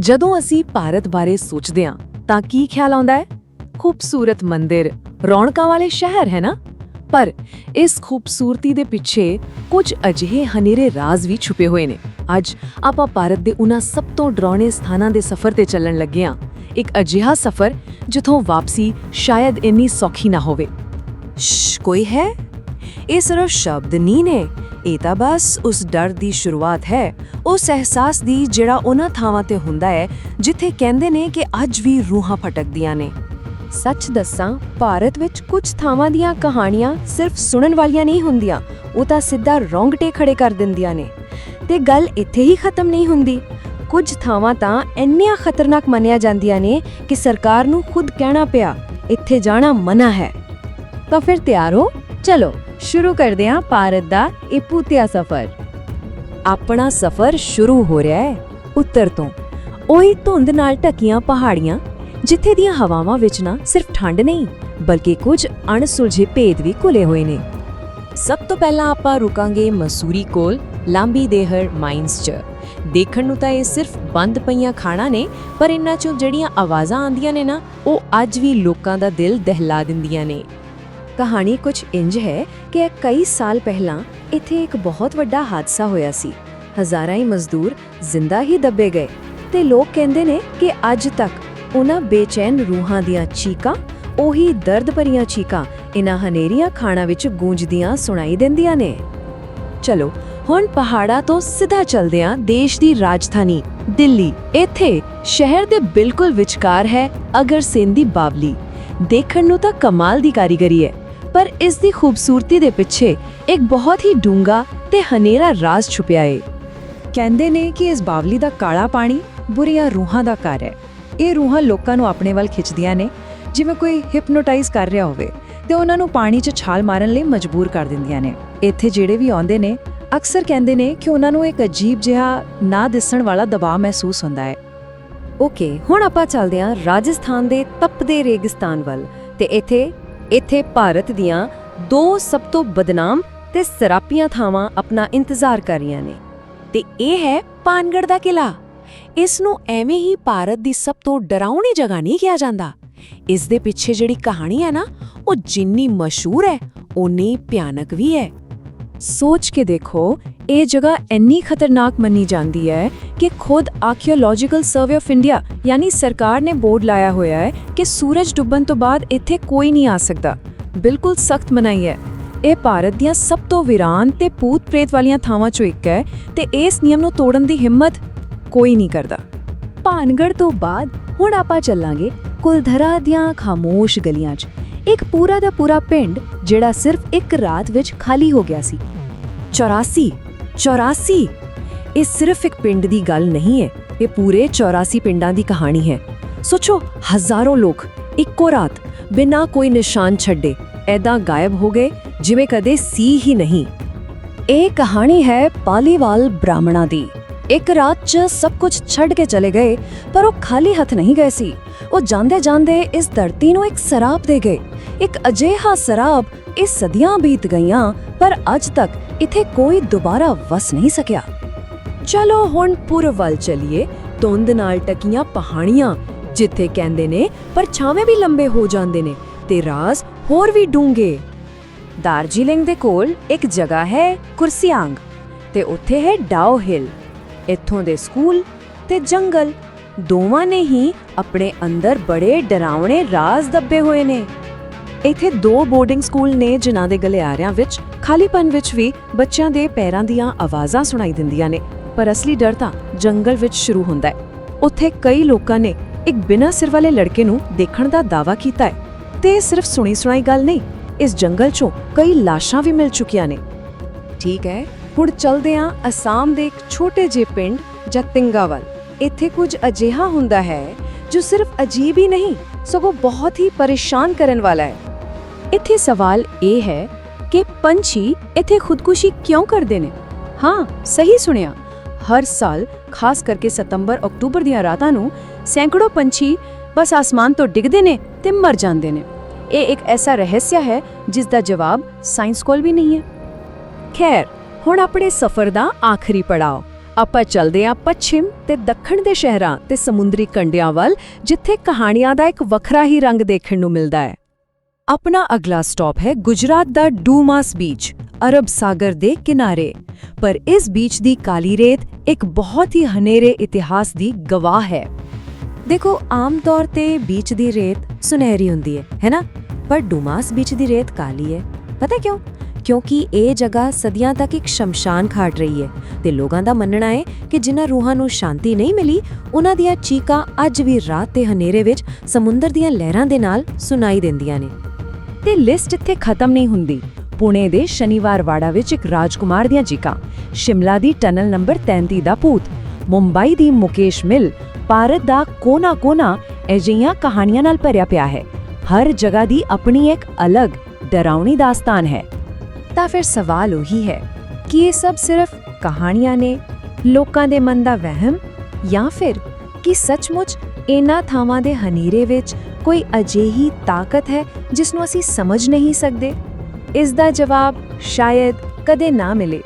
ਜਦੋਂ ਅਸੀਂ ਭਾਰਤ ਬਾਰੇ ਸੋਚਦੇ ਹਾਂ, ਤਾਂ ਕੀ ਖਿਆਲ ਆਉਂਦਾ ਹੈ? ਖੂਬਸੂਰਤ ਮੰਦਿਰ, ਰੌਣਕਾਂ ਵਾਲੇ ਸ਼ਹਿਰ, ਹੈ ਨਾ? ਪਰ ਇਸ ਖੂਬਸੂਰਤੀ ਦੇ ਪਿੱਛੇ ਕੁਝ ਅਜਿਹੇ ਹਨੇਰੇ ਰਾਜ਼ ਵੀ ਛੁਪੇ ਹੋਏ ਨੇ। ਅੱਜ ਆਪਾਂ ਭਾਰਤ ਦੇ ਉਹਨਾਂ ਸਭ ਤੋਂ ਡਰਾਉਣੇ ਸਥਾਨਾਂ ਦੇ ਸਫ਼ਰ ਤੇ ਚੱਲਣ ਲੱਗੇ ਹਾਂ। ਇੱਕ ਅਜਿਹਾ ਸਫ਼ਰ ਜਿੱਥੋਂ ਵਾਪਸੀ ਸ਼ਾਇਦ ਇੰਨੀ ਸੌਖੀ ਨਾ ਹੋਵੇ। ਸ਼ ਕੋਈ ਹੈ? ਇਹ ਸਿਰਫ ਸ਼ਬਦ ਨਹੀਂ ਨੇ। ਇਹ ਤਾਂ ਬਸ ਉਸ ਡਰ ਦੀ ਸ਼ੁਰੂਆਤ ਹੈ। ਉਸ ਅਹਿਸਾਸ ਦੀ ਜਿਹੜਾ ਉਹਨਾਂ ਥਾਵਾਂ ਤੇ ਹੁੰਦਾ ਹੈ, ਜਿੱਥੇ ਕਹਿੰਦੇ ਨੇ ਕਿ ਅੱਜ ਵੀ ਰੂਹਾਂ ਭਟਕਦੀਆਂ ਨੇ। ਸੱਚ ਦੱਸਾਂ, ਭਾਰਤ ਵਿੱਚ ਕੁਝ ਥਾਵਾਂ ਦੀਆਂ ਕਹਾਣੀਆਂ ਸਿਰਫ ਸੁਣਨ ਵਾਲੀਆਂ ਨਹੀਂ ਹੁੰਦੀਆਂ, ਉਹ ਤਾਂ ਸਿੱਧਾ ਰੌਂਗਟੇ ਖੜੇ ਕਰ ਦਿੰਦੀਆਂ ਨੇ। ਤੇ ਗੱਲ ਇੱਥੇ ਹੀ ਖਤਮ ਨਹੀਂ ਹੁੰਦੀ। ਕੁਝ ਥਾਵਾਂ ਤਾਂ ਇੰਨੀਆਂ ਖਤਰਨਾਕ ਮੰਨਿਆ ਜਾਂਦੀਆਂ ਨੇ ਕਿ ਸਰਕਾਰ ਨੂੰ ਖੁਦ ਕਹਿਣਾ ਪਿਆ, ਇੱਥੇ ਜਾਣਾ ਮਨਾ ਹੈ। ਤਾਂ ਫਿਰ ਤਿਆਰ ਹੋ, ਚਲੋ। ਸ਼ੁਰੂ ਕਰਦੇ ਹਾਂ ਭਾਰਤ ਦਾ ਇਹ ਭੂਤਿਆ ਸਫ਼ਰ। ਆਪਣਾ ਸਫ਼ਰ ਸ਼ੁਰੂ ਹੋ ਰਿਹਾ ਹੈ ਉੱਤਰ ਤੋਂ। ਉਹੀ ਧੁੰਦ ਨਾਲ ਢਕੀਆਂ ਪਹਾੜੀਆਂ, ਜਿੱਥੇ ਦੀਆਂ ਹਵਾਵਾਂ ਵਿੱਚ ਨਾ ਸਿਰਫ ਠੰਡ ਨਹੀਂ, ਬਲਕਿ ਕੁਝ ਅਣਸੁਲਝੇ ਭੇਦ ਵੀ ਘੁਲੇ ਹੋਏ ਨੇ। ਸਭ ਤੋਂ ਪਹਿਲਾਂ ਆਪਾਂ ਰੁਕਾਂਗੇ ਮਸੂਰੀ ਕੋਲ, ਲਾਂਬੀ ਦੇਹਰ ਮਾਈਨਸ 'ਚ। ਦੇਖਣ ਨੂੰ ਤਾਂ ਇਹ ਸਿਰਫ ਬੰਦ ਪਈਆਂ ਖਾਣਾ ਨੇ, ਪਰ ਇਹਨਾਂ 'ਚੋਂ ਜਿਹੜੀਆਂ ਆਵਾਜ਼ਾਂ ਆਉਂਦੀਆਂ ਨੇ ਨਾ, ਉਹ ਅੱਜ ਵੀ ਲੋਕਾਂ ਦਾ ਦਿਲ ਦਹਿਲਾ ਦਿੰਦੀਆਂ ਨੇ। ਕਹਾਣੀ ਕੁਝ ਇੰਜ ਹੈ ਕਿ ਕਈ ਸਾਲ ਪਹਿਲਾਂ ਇੱਥੇ ਇੱਕ ਬਹੁਤ ਵੱਡਾ ਹਾਦਸਾ ਹੋਇਆ ਸੀ। ਹਜ਼ਾਰਾਂ ਹੀ ਮਜ਼ਦੂਰ ਜ਼ਿੰਦਾ ਹੀ ਦੱਬੇ ਗਏ ਤੇ ਲੋਕ ਕਹਿੰਦੇ ਨੇ ਕਿ ਅੱਜ ਤੱਕ ਉਹਨਾਂ ਬੇਚੈਨ ਰੂਹਾਂ ਦੀਆਂ ਚੀਕਾਂ, ਉਹੀ ਦਰਦ ਭਰੀਆਂ ਚੀਕਾਂ ਇਨ੍ਹਾਂ ਹਨੇਰੀਆਂ ਖਾਣਾ ਵਿੱਚ ਗੂੰਜਦੀਆਂ ਸੁਣਾਈ ਦਿੰਦੀਆਂ ਨੇ। ਚਲੋ, ਹੁਣ ਪਹਾੜਾਂ ਤੋਂ ਸਿੱਧਾ ਚੱਲਦੇ ਹਾਂ ਦੇਸ਼ ਦੀ ਰਾਜਧਾਨੀ ਦਿੱਲੀ। ਇੱਥੇ ਸ਼ਹਿਰ ਦੇ ਬਿਲਕੁਲ ਵਿਚਕਾਰ ਹੈ ਅਗਰਸੇਨ ਦੀ ਬਾਵਲੀ। ਦੇਖਣ ਨੂੰ ਤਾਂ ਕਮਾਲ ਦੀ ਕਾਰੀਗਰੀ ਹੈ। ਪਰ ਇਸ ਦੀ ਖੂਬਸੂਰਤੀ ਦੇ ਪਿੱਛੇ ਇੱਕ ਬਹੁਤ ਹੀ ਡੂੰਗਾ ਤੇ ਹਨੇਰਾ ਰਾਜ਼ ਛੁਪਿਆ ਹੈ ਕਹਿੰਦੇ ਨੇ ਕਿ ਇਸ ਬਾਵਲੀ ਦਾ ਕਾਲਾ ਪਾਣੀ ਬੁਰੀਆਂ ਰੂਹਾਂ ਦਾ ਘਰ ਹੈ। ਇਹ ਰੂਹਾਂ ਲੋਕਾਂ ਨੂੰ ਆਪਣੇ ਵੱਲ ਖਿੱਚਦੀਆਂ ਨੇ। ਜਿਵੇਂ ਕੋਈ ਹਿਪਨੋਟਾਈਜ਼ ਕਰ ਰਿਹਾ ਹੋਵੇ ਤੇ ਉਹਨਾਂ ਨੂੰ ਪਾਣੀ 'ਚ ਛਾਲ ਮਾਰਨ ਲਈ ਮਜਬੂਰ ਕਰ ਦਿੰਦੀਆਂ ਨੇ। ਇੱਥੇ ਜਿਹੜੇ ਵੀ ਆਉਂਦੇ ਨੇ, ਅਕਸਰ ਕਹਿੰਦੇ ਨੇ ਕਿ ਉਹਨਾਂ ਨੂੰ ਇੱਕ ਅਜੀਬ ਜਿਹਾ ਨਾ ਦਿਸਣ ਵਾਲਾ ਦਬਾਅ ਮਹਿਸੂਸ ਹੁੰਦਾ ਹੈ। ਓਕੇ, ਹੁਣ ਆਪਾਂ ਚੱਲਦੇ ਹਾਂ ਰਾਜਸਥਾਨ ਦੇ ਤਪਦੇ ਰੇਗਿਸਤਾਨ ਵੱਲ ਤੇ ਇੱਥੇ ਇੱਥੇ ਭਾਰਤ ਦੀਆਂ ਦੋ ਸਭ ਤੋਂ ਬਦਨਾਮ ਤੇ ਸਰਾਪੀਆਂ ਥਾਵਾਂ ਆਪਣਾ ਇੰਤਜ਼ਾਰ ਕਰ ਰਹੀਆਂ ਨੇ। ਤੇ ਇਹ ਹੈ ਪਾਨਗੜ ਦਾ ਕਿਲਾ ਇਸ ਨੂੰ ਐਵੇਂ ਹੀ ਭਾਰਤ ਦੀ ਸਭ ਤੋਂ ਡਰਾਉਣੀ ਜਗ੍ਹਾ ਨਹੀਂ ਕਿਹਾ ਜਾਂਦਾ। ਇਸ ਦੇ ਪਿੱਛੇ ਜਿਹੜੀ ਕਹਾਣੀ ਹੈ ਨਾ, ਉਹ ਜਿੰਨੀ ਮਸ਼ਹੂਰ ਹੈ, ਓਨੀ ਭਿਆਨਕ ਵੀ ਹੈ। ਸੋਚ ਕੇ ਦੇਖੋ, ਇਹ ਜਗ੍ਹਾ ਇੰਨੀ ਖਤਰਨਾਕ ਮੰਨੀ ਜਾਂਦੀ ਹੈ ਕਿ ਖੁਦ ਆਰਕੀਓਲੋਜੀਕਲ ਸਰਵੇ ਆਫ ਇੰਡੀਆ ਯਾਨੀ ਸਰਕਾਰ ਨੇ ਬੋਰਡ ਲਾਇਆ ਹੋਇਆ ਹੈ ਕਿ ਸੂਰਜ ਡੁੱਬਣ ਤੋਂ ਬਾਅਦ ਇੱਥੇ ਕੋਈ ਨਹੀਂ ਆ ਸਕਦਾ। ਬਿਲਕੁਲ ਸਖਤ ਮਨਾਈ ਹੈ। ਇਹ ਭਾਰਤ ਦੀਆਂ ਸਭ ਤੋਂ ਵਿਰਾਨ ਤੇ ਪੂਤ ਪ੍ਰੇਤ ਵਾਲੀਆਂ ਥਾਵਾਂ ਚੋਂ ਇੱਕ ਹੈ ਤੇ ਇਸ ਨਿਯਮ ਨੂੰ ਤੋੜਨ ਦੀ ਹਿੰਮਤ ਕੋਈ ਨਹੀਂ ਕਰਦਾ। ਭਾਨਗੜ ਤੋਂ ਬਾਅਦ ਹੁਣ ਆਪਾਂ ਚੱਲਾਂਗੇ ਕੁਲਧਰਾ ਦੀਆਂ ਖਾਮੋਸ਼ ਗਲੀਆਂ 'ਚ। ਇੱਕ ਪੂਰਾ ਦਾ ਪੂਰਾ ਪਿੰਡ ਜਿਹੜਾ ਸਿਰਫ ਇੱਕ ਰਾਤ ਵਿੱਚ ਖਾਲੀ ਹੋ ਗਿਆ ਸੀ। 84 84 ਇਹ ਸਿਰਫ ਇੱਕ ਪਿੰਡ ਦੀ ਗੱਲ ਨਹੀਂ ਹੈ, ਇਹ ਪੂਰੇ 84 ਪਿੰਡਾਂ ਦੀ ਕਹਾਣੀ ਹੈ। ਸੋਚੋ, ਹਜ਼ਾਰਾਂ ਲੋਕ, ਇੱਕੋ ਰਾਤ, ਬਿਨਾਂ ਕੋਈ ਨਿਸ਼ਾਨ ਛੱਡੇ, ਐਦਾਂ ਗਾਇਬ ਹੋ ਗਏ, ਜਿਵੇਂ ਕਦੇ ਸੀ ਹੀ ਨਹੀਂ। ਇਹ ਕਹਾਣੀ ਹੈ ਪਾਲੀਵਾਲ ਬ੍ਰਾਹਮਣਾ ਦੀ। ਇੱਕ ਰਾਤ 'ਚ ਸਭ ਕੁਝ ਛੱਡ ਕੇ ਚਲੇ ਗਏ, ਪਰ ਉਹ ਖਾਲੀ ਹੱਥ ਨਹੀਂ ਗਏ ਸੀ। ਉਹ ਜਾਂਦੇ ਜਾਂਦੇ ਇਸ ਧਰਤੀ ਨੂੰ ਇੱਕ ਸਰਾਪ ਦੇ ਗਏ। ਇੱਕ ਅਜਿਹਾ ਸਰਾਪ ਇਹ ਸਦੀਆਂ ਬੀਤ ਗਈਆਂ, ਪਰ ਅੱਜ ਤੱਕ ਇੱਥੇ ਕੋਈ ਦੁਬਾਰਾ ਵਸ ਨਹੀਂ ਸਕਿਆ। ਚਲੋ ਹੁਣ ਪੂਰਬ ਵੱਲ ਚਲੀਏ। ਧੁੰਦ ਨਾਲ ਟਕੀਆਂ ਪਹਾੜੀਆਂ, ਜਿੱਥੇ ਕਹਿੰਦੇ ਨੇ ਪਰ ਪਰਛਾਵੇਂ ਵੀ ਲੰਬੇ ਹੋ ਜਾਂਦੇ ਨੇ ਤੇ ਰਾਜ਼ ਹੋਰ ਵੀ ਡੂੰਘੇ। ਦਾਰਜੀਲਿੰਗ ਦੇ ਕੋਲ ਇੱਕ ਜਗ੍ਹਾ ਹੈ ਕੁਰਸੀਆਂਗ ਤੇ ਉੱਥੇ ਹੈ ਡਾਓ ਹਿਲ। ਇੱਥੋਂ ਦੇ ਸਕੂਲ ਤੇ ਜੰਗਲ। ਦੋਵਾਂ ਨੇ ਹੀ ਆਪਣੇ ਅੰਦਰ ਬੜੇ ਡਰਾਵਣੇ ਰਾਜ਼ ਦੱਬੇ ਹੋਏ ਨੇ। ਇੱਥੇ ਦੋ ਬੋਰਡਿੰਗ ਸਕੂਲ ਨੇ ਜਿਨ੍ਹਾਂ ਦੇ ਗਲਿਆਰਿਆਂ ਵਿੱਚ, ਖਾਲੀਪਨ ਵਿੱਚ ਵੀ ਬੱਚਿਆਂ ਦੇ ਪੈਰਾਂ ਦੀਆਂ ਆਵਾਜ਼ਾਂ ਸੁਣਾਈ ਦਿੰਦੀਆਂ ਨੇ। ਪਰ ਅਸਲੀ ਡਰ ਤਾਂ ਜੰਗਲ ਵਿੱਚ ਸ਼ੁਰੂ ਹੁੰਦਾ ਹੈ। ਉੱਥੇ ਕਈ ਲੋਕਾਂ ਨੇ ਇੱਕ ਬਿਨਾਂ ਸਿਰ ਵਾਲੇ ਲੜਕੇ ਨੂੰ ਦੇਖਣ ਦਾ ਦਾਅਵਾ ਕੀਤਾ ਹੈ। ਤੇ ਇਹ ਸਿਰਫ ਸੁਣੀ ਸੁਣਾਈ ਗੱਲ ਨਹੀਂ, ਇਸ ਜੰਗਲ 'ਚੋਂ ਕਈ ਲਾਸ਼ਾਂ ਵੀ ਮਿਲ ਚੁੱਕੀਆਂ ਨੇ। ਠੀਕ ਹੈ ਹੁਣ ਚਲਦੇ ਹਾਂ ਅਸਾਮ ਦੇ ਇੱਕ ਛੋਟੇ ਜਿਹੇ ਪਿੰਡ ਜਤਿੰਗਾ ਇੱਥੇ ਕੁਝ ਅਜਿਹਾ ਹੁੰਦਾ ਹੈ ਜੋ ਸਿਰਫ ਅਜੀਬ ਹੀ ਨਹੀਂ, ਸਗੋਂ ਬਹੁਤ ਹੀ ਪਰੇਸ਼ਾਨ ਕਰਨ ਵਾਲਾ ਹੈ। ਇੱਥੇ ਸਵਾਲ ਇਹ ਹੈ ਕਿ ਪੰਛੀ ਇੱਥੇ ਖੁਦਕੁਸ਼ੀ ਕਿਉਂ ਕਰਦੇ ਨੇ? ਹਾਂ, ਸਹੀ ਸੁਣਿਆ। ਹਰ ਸਾਲ, ਖਾਸ ਕਰਕੇ ਸਤੰਬਰ, ਅਕਤੂਬਰ ਦੀਆਂ ਰਾਤਾਂ ਨੂੰ ਸੈਂਕੜੋ ਪੰਛੀ ਬਸ ਆਸਮਾਨ ਤੋਂ ਡਿੱਗਦੇ ਨੇ ਤੇ ਮਰ ਜਾਂਦੇ ਨੇ। ਇਹ ਇੱਕ ਐਸਾ ਰਹੱਸ ਹੈ ਜਿਸ ਦਾ ਜਵਾਬ ਸਾਇੰਸ ਕੋਲ ਵੀ ਨਹੀਂ ਹੈ। ਖੈਰ ਹੁਣ ਆਪਣੇ ਸਫ਼ਰ ਦਾ ਆਖਰੀ ਪੜਾਅ ਆਪਾਂ ਚੱਲਦੇ ਹਾਂ ਪੱਛਮ ਤੇ ਦੱਖਣ ਦੇ ਸ਼ਹਿਰਾਂ ਤੇ ਸਮੁੰਦਰੀ ਕੰਢਿਆਂ ਵੱਲ, ਜਿੱਥੇ ਕਹਾਣੀਆਂ ਦਾ ਇੱਕ ਵੱਖਰਾ ਹੀ ਰੰਗ ਦੇਖਣ ਨੂੰ ਮਿਲਦਾ ਹੈ। ਆਪਣਾ ਅਗਲਾ ਸਟਾਪ ਹੈ ਗੁਜਰਾਤ ਦਾ ਡੂਮਾਸ ਬੀਚ, ਅਰਬ ਸਾਗਰ ਦੇ ਕਿਨਾਰੇ। ਪਰ ਇਸ ਬੀਚ ਦੀ ਕਾਲੀ ਰੇਤ ਇੱਕ ਬਹੁਤ ਹੀ ਹਨੇਰੇ ਇਤਿਹਾਸ ਦੀ ਗਵਾਹ ਹੈ। ਦੇਖੋ, ਆਮ ਤੌਰ ਤੇ ਬੀਚ ਦੀ ਰੇਤ ਸੁਨਹਿਰੀ ਹੁੰਦੀ ਹੈ ਹੈਨਾ ਪਰ ਡੂਮਾਸ ਬੀਚ ਦੀ ਰੇਤ ਕਾਲੀ ਹੈ। ਪਤਾ ਕਿਉਂ? ਕਿਉਂਕਿ ਇਹ ਜਗ੍ਹਾ ਸਦੀਆਂ ਤੱਕ ਇੱਕ ਸ਼ਮਸ਼ਾਨ ਖਾਟ ਰਹੀ ਹੈ ਤੇ ਲੋਕਾਂ ਦਾ ਮੰਨਣਾ ਹੈ ਕਿ ਜਿਨ੍ਹਾਂ ਰੂਹਾਂ ਨੂੰ ਸ਼ਾਂਤੀ ਨਹੀਂ ਮਿਲੀ, ਉਹਨਾਂ ਦੀਆਂ ਚੀਕਾਂ ਅੱਜ ਵੀ ਰਾਤ ਦੇ ਹਨੇਰੇ ਵਿੱਚ ਸਮੁੰਦਰ ਦੀਆਂ ਲਹਿਰਾਂ ਦੇ ਨਾਲ ਸੁਣਾਈ ਦਿੰਦੀਆਂ ਨੇ। ਤੇ ਲਿਸਟ ਇੱਥੇ ਖਤਮ ਨਹੀਂ ਹੁੰਦੀ। ਪੁਣੇ ਦੇ ਸ਼ਨੀਵਾਰ ਵਾੜਾ ਵਿੱਚ ਇੱਕ ਰਾਜਕੁਮਾਰ ਦੀਆਂ ਚੀਕਾਂ। ਸ਼ਿਮਲਾ ਦੀ ਟਨਲ ਨੰਬਰ 33 ਦਾ ਭੂਤ। ਮੁੰਬਈ ਦੀ ਮੁਕੇਸ਼ ਮਿਲ ਭਾਰਤ ਦਾ ਕੋਨਾ-ਕੋਨਾ ਅਜਿਹੀਆਂ ਕਹਾਣੀਆਂ ਨਾਲ ਭਰਿਆ ਪਿਆ ਹੈ। ਹਰ ਜਗ੍ਹਾ ਦੀ ਆਪਣੀ ਇੱਕ ਅਲੱਗ ਡਰਾਉਣੀ ਦਾਸਤਾਨ ਹੈ। ਤਾਂ ਫਿਰ ਸਵਾਲ ਉਹੀ ਹੈ ਕਿ ਇਹ ਸਭ ਸਿਰਫ ਕਹਾਣੀਆਂ ਨੇ, ਲੋਕਾਂ ਦੇ ਮਨ ਦਾ ਵਹਿਮ ਜਾਂ ਫਿਰ ਕਿ ਸੱਚਮੁੱਚ ਇਹਨਾਂ ਥਾਵਾਂ ਦੇ ਹਨੇਰੇ ਵਿੱਚ ਕੋਈ ਅਜਿਹੀ ਤਾਕਤ ਹੈ ਜਿਸ ਨੂੰ ਅਸੀਂ ਸਮਝ ਨਹੀਂ ਸਕਦੇ? ਇਸ ਦਾ ਜਵਾਬ ਸ਼ਾਇਦ ਕਦੇ ਨਾ ਮਿਲੇ।